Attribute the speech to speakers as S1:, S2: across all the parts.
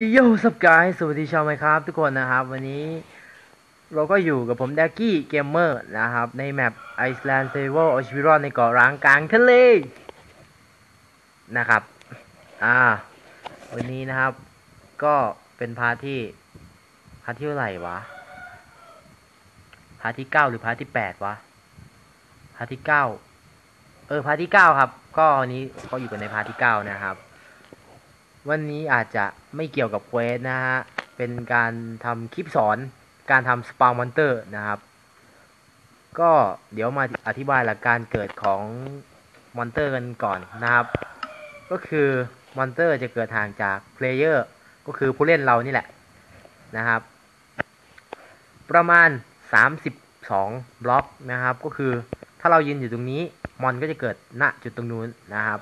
S1: โย่สับกายสวัสดีชาวไมครับทุกคนนะครับ วันนี้เราก็อยู่กับผมแดกกี้เกมเมอร์นะครับ ในแมปไอซ์แลนด์เซเวอร์อชิวิรอนในเกาะร้างกลางทะเลนะครับ อ่า วันนี้นะครับ ก็เป็นพาร์ที่พาร์ที่เท่าไหร่วะ พาร์ทที่เก้าหรือพาร์ทที่แปดวะ พาร์ทที่เก้าเออพาร์ทที่เก้าครับ ก็วันนี้ก็อยู่กันในพาร์ทที่เก้านะครับ วันนี้อาจจะไม่เกี่ยวกับเควสนะฮะ เป็นการทำคลิปสอนการทำสปาวมอนเตอร์นะครับ ก็เดี๋ยวมาอธิบายหลักการเกิดของมอนเตอร์กันก่อนนะครับ ก็คือมอนเตอร์จะเกิดห่างจากเพลเยอร์ก็คือผู้เล่นเรานี่แหละนะครับ ประมาณ 32 บล็อกนะครับ ก็คือถ้าเรายืนอยู่ตรงนี้ มอนก็จะเกิดณจุดตรงนู้นนะครับ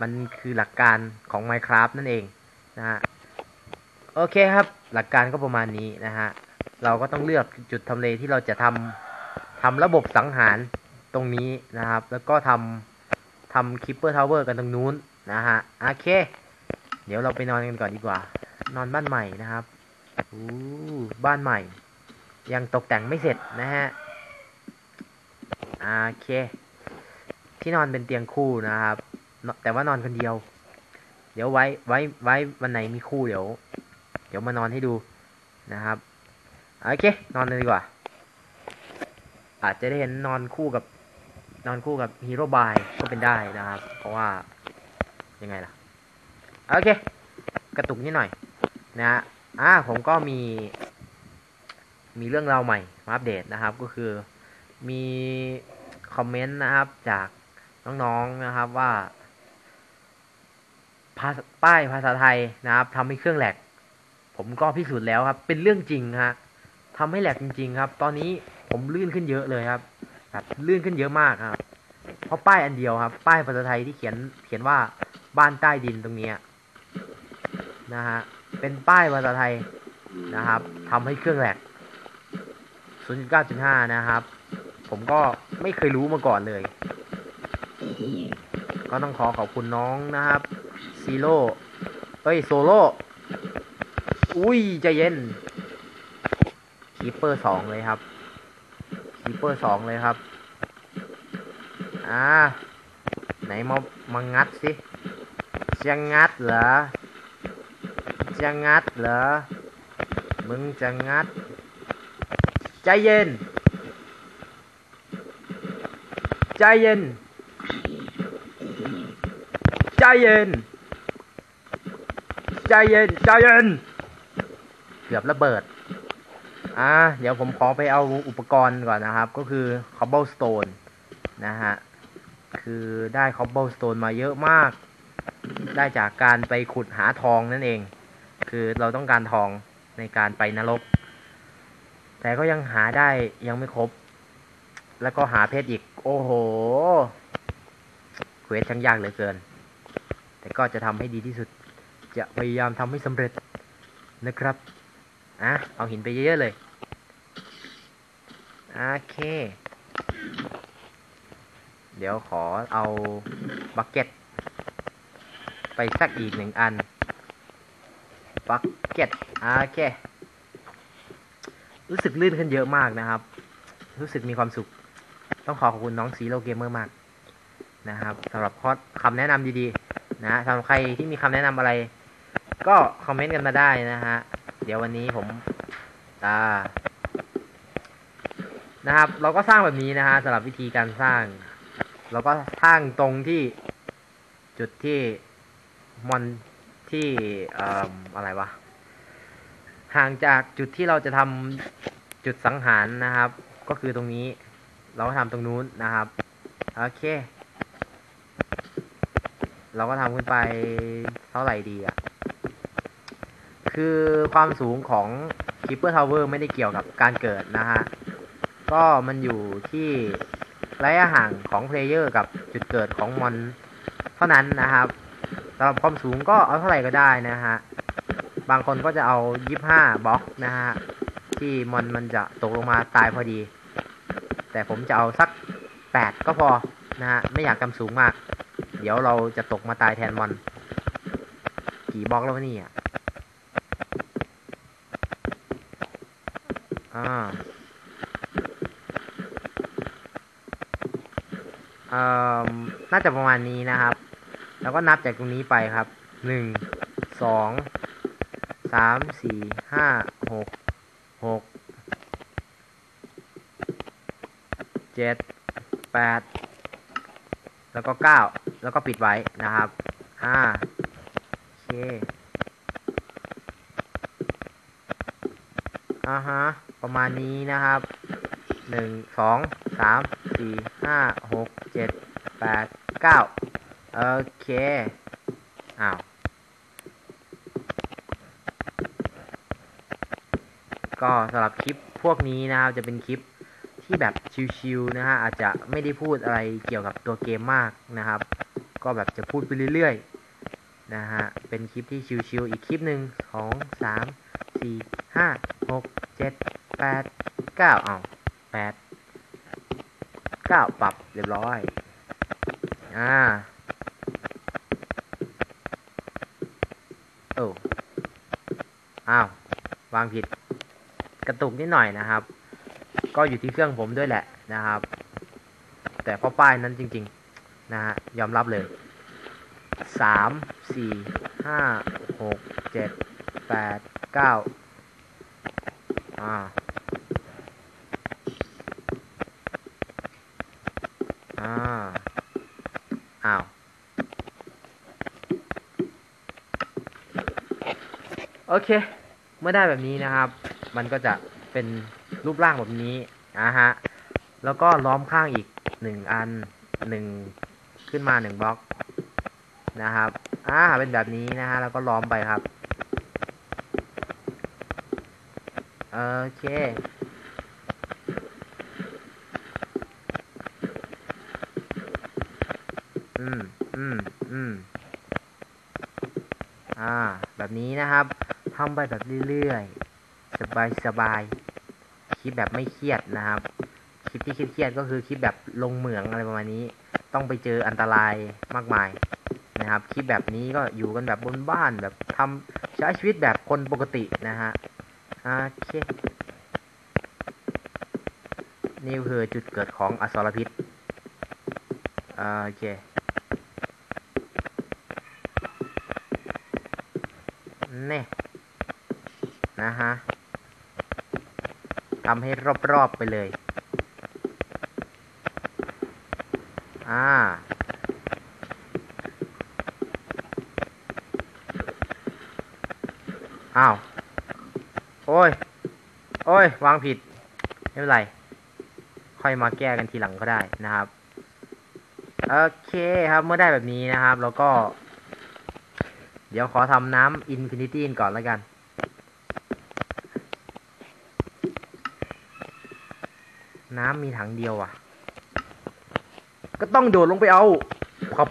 S1: มันคือหลักการของ Minecraft นั่นเองนะฮะโอเคครับ หลักการก็ประมาณนี้นะฮะเราก็ต้องเลือกจุดทำเลที่เราจะทำทำระบบสังหารตรงนี้นะครับ แล้วก็ทำทำคิปเปอร์ทาวเวอร์กันตรงนู้นนะฮะโอเค เดี๋ยวเราไปนอนกันก่อนดีกว่า นอนบ้านใหม่นะครับอู้บ้านใหม่ ยังตกแต่งไม่เสร็จนะฮะโอเค ที่นอนเป็นเตียงคู่นะครับ แต่ว่านอนคนเดียว เดี๋ยวไว้ไว้ไว้วันไหนมีคู่เดี๋ยว เดี๋ยวมานอนให้ดูนะครับโอเคนอนเลยดีกว่า อาจจะได้เห็นนอนคู่กับ นอนคู่กับฮีโร่บายก็เป็นได้นะครับ เพราะว่ายังไงล่ะโอเค กระตุกนิดหน่อย นะฮะอ่าผมก็มี มีเรื่องราวใหม่มาอัปเดตนะครับ ก็คือมีคอมเมนต์นะครับจากน้องๆนะครับว่า ป้ายภาษาไทยนะครับทำให้เครื่องแหลก ผมก็พิสูจน์แล้วครับ เป็นเรื่องจริงฮะทำให้แหลกจริง ๆ ครับ ตอนนี้ผมลื่นขึ้นเยอะเลยครับแบบลื่นขึ้นเยอะมากครับ เพราะป้ายอันเดียวครับ ป้ายภาษาไทยที่เขียนเขียนว่าบ้านใต้ดินตรงนี้นะฮะเป็นป้ายภาษาไทยนะครับทำให้เครื่องแหลก 0.9.5 นะครับ ผมก็ไม่เคยรู้มาก่อนเลย ก็ต้องขอขอบคุณน้องนะครับ ซีโร่เอ้ย โซโล่ อุ้ยใจเย็น คีเปอร์สองเลยครับ คีเปอร์สองเลยครับ อ่า ไหนมามางัดสิจะงัดเหรอ จะงัดเหรอ มึงจะงัด ใจเย็น ใจเย็น ใจเย็น ใจเย็นใจเย็นเกือบระเบิด อ่า เดี๋ยวผมขอไปเอาอุปกรณ์ก่อนนะครับ ก็คือ cobblestone นะฮะ คือได้ cobblestone มาเยอะมาก ได้จากการไปขุดหาทองนั่นเอง คือเราต้องการทองในการไปนรก แต่ก็ยังหาได้ยังไม่ครบ แล้วก็หาเพชรอีก โอ้โหเควสช่างยากเหลือเกิน แต่ก็จะทำให้ดีที่สุด จะพยายามทำให้สำเร็จนะครับอะเอาหินไปเยอะๆเลยโอเค เดี๋ยวขอเอาบักเก็ต ไปสักอีกหนึ่งอัน บักเก็ต โอเค รู้สึกลื่นขึ้นเยอะมากนะครับ รู้สึกมีความสุข ต้องขอขอบคุณน้องซีโรเกมเมอร์มากนะครับสำหรับคอคำแนะนำดีๆ นะสำหรับใครที่มีคำแนะนำอะไร ก็คอมเมนต์กันมาได้นะฮะ เดี๋ยววันนี้ผมอ่านะครับ เราก็สร้างแบบนี้นะฮะสำหรับวิธีการสร้าง เราก็สร้างตรงที่จุดที่มอนที่เอ่ออะไรวะ ห่างจากจุดที่เราจะทำจุดสังหารนะครับ ก็คือตรงนี้ เราก็ทำตรงนู้นนะครับ โอเค เราก็ทำขึ้นไปเท่าไหร่ดีอะ่ะ คือความสูงของ Keeper Tower ไม่ได้เกี่ยวกับการเกิดนะฮะ ก็มันอยู่ที่ระยะห่างของเพลเยอร์กับจุดเกิดของมอนเท่านั้นนะครับสำหรับความสูงก็เอาเท่าไหร่ก็ได้นะฮะ บางคนก็จะเอา 25 บล็อกนะฮะ ที่มอนมันจะตกลงมาตายพอดี แต่ผมจะเอาสัก 8 ก็พอนะฮะ ไม่อยากทำสูงมาก เดี๋ยวเราจะตกมาตายแทนมอน กี่บล็อกแล้วนี่อะ อ่าเอ่อน่าจะประมาณนี้นะครับ แล้วก็นับจากตรงนี้ไปครับหนึ่งสองสามสี่ห้าหกหกเจ็ดแปดแล้วก็เก้าแล้วก็ปิดไว้นะครับอ่าโอเคอ่าฮะ ประมาณนี้นะครับหนึ่งสองสามสี่ห้าหกเจ็ดแปดเก้าโอเค อ้าว ก็สำหรับคลิปพวกนี้นะครับจะเป็นคลิปที่แบบชิวๆนะฮะอาจจะไม่ได้พูดอะไรเกี่ยวกับตัวเกมมากนะครับ ก็แบบจะพูดไปเรื่อยๆนะฮะเป็นคลิปที่ชิวๆอีกคลิปหนึ่งสองสามสี่ห้าหกเจ็ด แปดเก้าเอาแปดเก้าปรับเรียบร้อย อ่า โอ้ อ้าว วางผิด กระตุกนิดหน่อยนะครับ ก็อยู่ที่เครื่องผมด้วยแหละนะครับ แต่พอป้ายนั้นจริง ๆ นะฮะ ยอมรับเลยสามสี่ห้าหกเจ็ดแปดเก้าอ่า อ่า อ้าว โอเค เมื่อได้แบบนี้นะครับ มันก็จะเป็นรูปร่างแบบนี้นะฮะ แล้วก็ล้อมข้างอีกหนึ่งอันหนึ่งขึ้นมาหนึ่งบล็อกนะครับ อ่า เป็นแบบนี้นะฮะ แล้วก็ล้อมไปครับ โอเค อืม อืม อืม อ่า แบบนี้นะครับ ทำไป แบบเรื่อยๆ สบายสบายๆคลิปแบบไม่เครียดนะครับ คลิปที่เครียดก็คือคลิปแบบลงเหมืองอะไรประมาณนี้ ต้องไปเจออันตรายมากมายนะครับ คลิปแบบนี้ก็อยู่กันแบบบนบ้านแบบทำใช้ชีวิตแบบคนปกตินะฮะโอเค นี่คือจุดเกิดของอสรพิษโอเค นี่นะฮะทำให้รอบๆไปเลย อ่า อ้าว โอ้ย โอ้ย วางผิด ไม่เป็นไร ค่อยมาแก้กันทีหลังก็ได้นะครับ โอเคครับเมื่อได้แบบนี้นะครับ แล้วก็ เดี๋ยวขอทำน้ำอินฟินิตี้ก่อนแล้วกันำมีถังเดียวอะ ก็ต้องโดดลงไปเอาครับ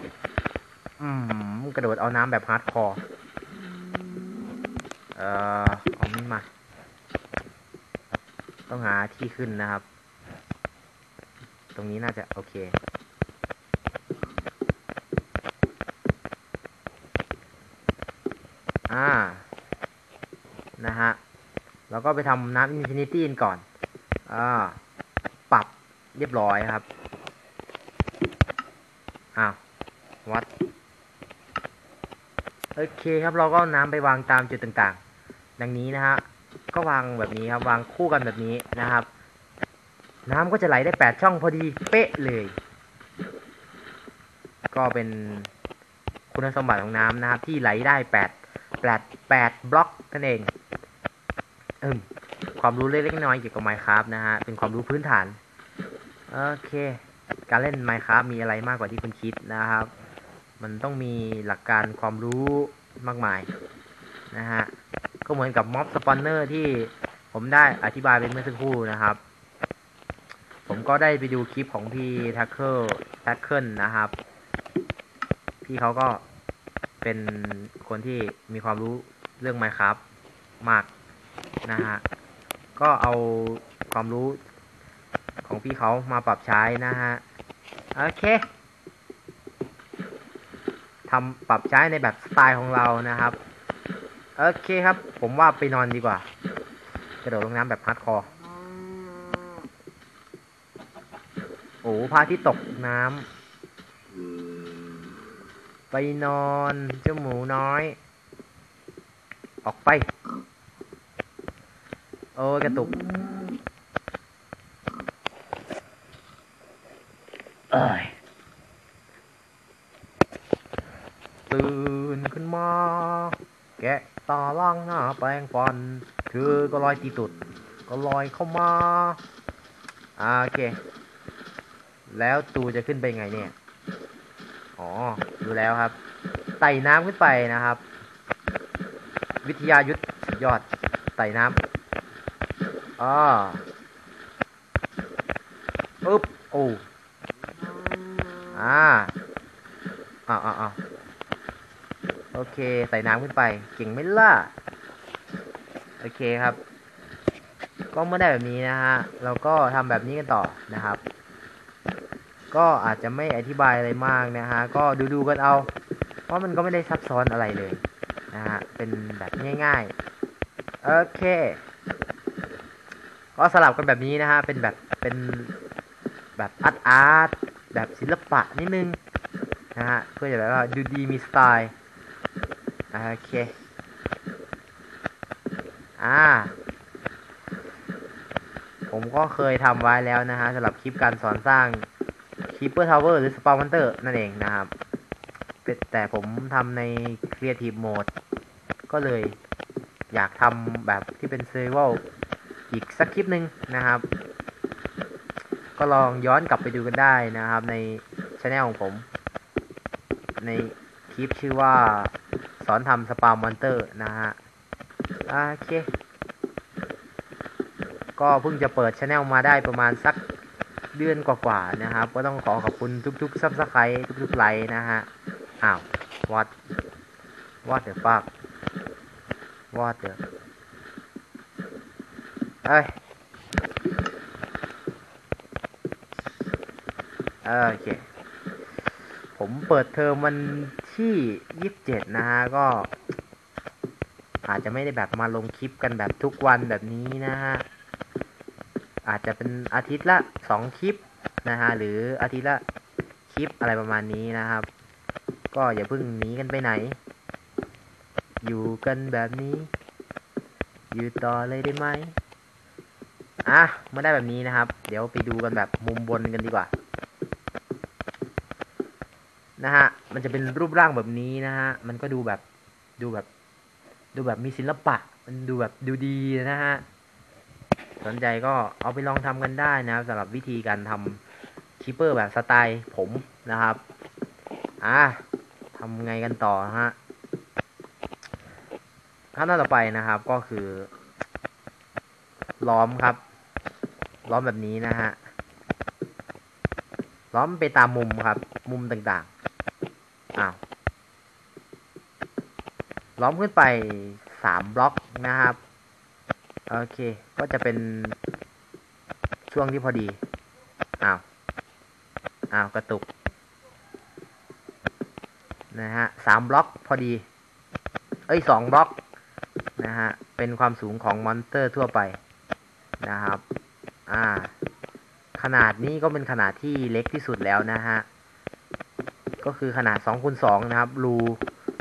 S1: อืมกระโดดเอาน้ำแบบฮาร์ดคอร์ เอ่อเอานี่มา ต้องหาที่ขึ้นนะครับ ตรงนี้น่าจะโอเค อ่า นะฮะ แล้วก็ไปทำน้ำอินฟินิตี้ก่อน อ่า เรียบร้อยครับ อ้าว วัด โอเคครับ เราก็น้ำไปวางตามจุดต่างๆ ดังนี้นะฮะ ก็วางแบบนี้ครับ วางคู่กันแบบนี้นะครับ น้ำก็จะไหลได้แปดช่องพอดีเป๊ะเลย ก็เป็นคุณสมบัติของน้ำนะครับ ที่ไหลได้แปดแปดแปดบล็อกนั่นเอง อืมความรู้เล็กๆน้อยๆเกี่ยวกับ Minecraft นะฮะ เป็นความรู้พื้นฐาน โอเค การเล่น Minecraft มีอะไรมากกว่าที่คุณคิดนะครับ มันต้องมีหลักการความรู้มากมายนะฮะ ก็เหมือนกับม็อบสปอนเนอร์ที่ผมได้อธิบายเป็นเมื่อสักครู่นะครับ ผมก็ได้ไปดูคลิปของพี่แท็กเกิลท็กเกิลนะครับ พี่เขาก็เป็นคนที่มีความรู้เรื่อง Minecraft มากนะฮะ ก็เอาความรู้ ของพี่เขามาปรับใช้นะฮะ โอเคทำปรับใช้ในแบบสไตล์ของเรานะครับ โอเคครับ ผมว่าไปนอนดีกว่ากระโดดลงน้ำแบบฮาร์ดคอร์ โอ้พาที่ตกน้ำ ไปนอนเจ้าหมูน้อย ออกไป โอ้กระตุก เอ้ยตื่นขึ้นมา แกะตาล่างหน้าแปรงฟัน เธอก็ลอยตีตุด ก็ลอยเข้ามาอ่าโอเค แล้วตูจะขึ้นไปไงเนี่ย อ๋อ ดูแล้วครับ ไต่น้ำขึ้นไปนะครับ วิทยายุทธสุดยอด ไต่น้ำอ๋ออึ๊บ โอ้ อ่าอ้าอ้าวอ้าวโอเค ใส่น้ำขึ้นไป เก่งไหมล่ะ โอเคครับ ก็เมื่อได้แบบนี้นะฮะ เราก็ทำแบบนี้กันต่อนะครับ ก็อาจจะไม่อธิบายอะไรมากนะฮะ ก็ดูดูๆกันเอา เพราะมันก็ไม่ได้ซับซ้อนอะไรเลยนะฮะ เป็นแบบง่ายๆ โอเค ก็สลับกันแบบนี้นะฮะ เป็นแบบ เป็นแบบอาร์ตอาร์ต แบบศิลปะนิดนึงนะฮะเพื่อจะแบบว่าดูดีมีสไตล์โอเคอ่าผมก็เคยทำไว้แล้วนะฮะสำหรับคลิปการสอนสร้าง Keeper Tower หรือ Spawn Hunter นั่นเองนะครับ แต่ผมทำใน Creative Mode ก็เลยอยากทำแบบที่เป็น Survival อีกสักคลิปหนึ่งนะครับ ก็ลองย้อนกลับไปดูกันได้นะครับในช anel ของผม ในคลิปชื่อว่าสอนทำสปามมอนเตอร์นะฮะโอเค ก็เพิ่งจะเปิดช anel มาได้ประมาณสักเดือนกว่าๆนะครับ ก็ต้องขอขอบคุณทุกๆซับสไครต์ทุกๆไลค์นะฮะ อ้าว what what the fuck what the เอ้ย โอเค ผมเปิดเทอมวันที่ยี่สิบเจ็ดนะฮะ ก็ อาจจะไม่ได้แบบมาลงคลิปกันแบบทุกวันแบบนี้นะฮะ อาจจะเป็นอาทิตย์ละสองคลิปนะฮะ หรืออาทิตย์ละคลิปอะไรประมาณนี้นะครับ ก็อย่าเพิ่งหนีกันไปไหน อยู่กันแบบนี้ อยู่ต่อเลยได้ไหมอะเมื่อได้แบบนี้นะครับ เดี๋ยวไปดูกันแบบมุมบนกันดีกว่า นะฮะ มันจะเป็นรูปร่างแบบนี้นะฮะ มันก็ดูแบบดูแบบ ดูแบบมีศิลปะ มันดูแบบดูดีนะฮะ สนใจก็เอาไปลองทำกันได้นะครับสำหรับวิธีการทำคีเปอร์แบบสไตล์ผมนะครับ อะทำไงกันต่อฮะขั้นตอนต่อไปนะครับก็คือ ล้อมครับ ล้อมแบบนี้นะฮะล้อมไปตามมุมครับ มุมต่างๆ อ้าว ล้อมขึ้นไปสามบล็อกนะครับ โอเค ก็จะเป็นช่วงที่พอดี อ้าว อ้าว กระตุก นะฮะสามบล็อกพอดี เอ้ยสองบล็อก นะฮะ เป็นความสูงของมอนสเตอร์ทั่วไปนะครับ อ่า ขนาดนี้ก็เป็นขนาดที่เล็กที่สุดแล้วนะฮะ ก็คือขนาด2คูณ2นะครับ รู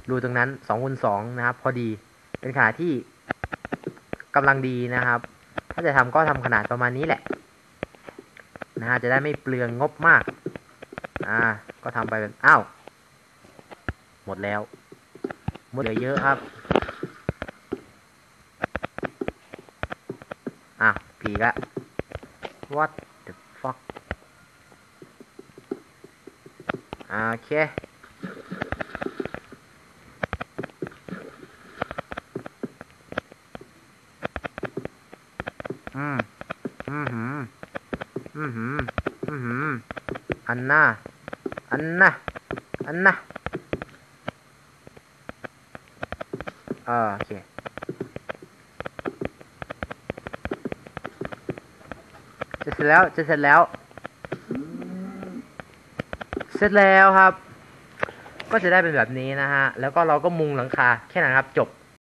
S1: รูตรงนั้น2คูณ2นะครับ พอดี เป็นขนาดที่กำลังดีนะครับ ถ้าจะทำก็ทำขนาดประมาณนี้แหละนะฮะจะได้ไม่เปลืองงบมาก อ่า ก็ทำไปเป็นอ้าว หมดแล้วหมดเหลือเยอะครับอะผีละ what the fuck อ่าโอเค อืมอืมหืมอืมหืมอืมหืมอันน่ะอันน่ะอันน่ะเออโอเคจะเสร็จแล้วจะเสร็จแล้ว เสร็จแล้วครับ ก็จะได้เป็นแบบนี้นะฮะ แล้วก็เราก็มุงหลังคาแค่นั้นครับจบ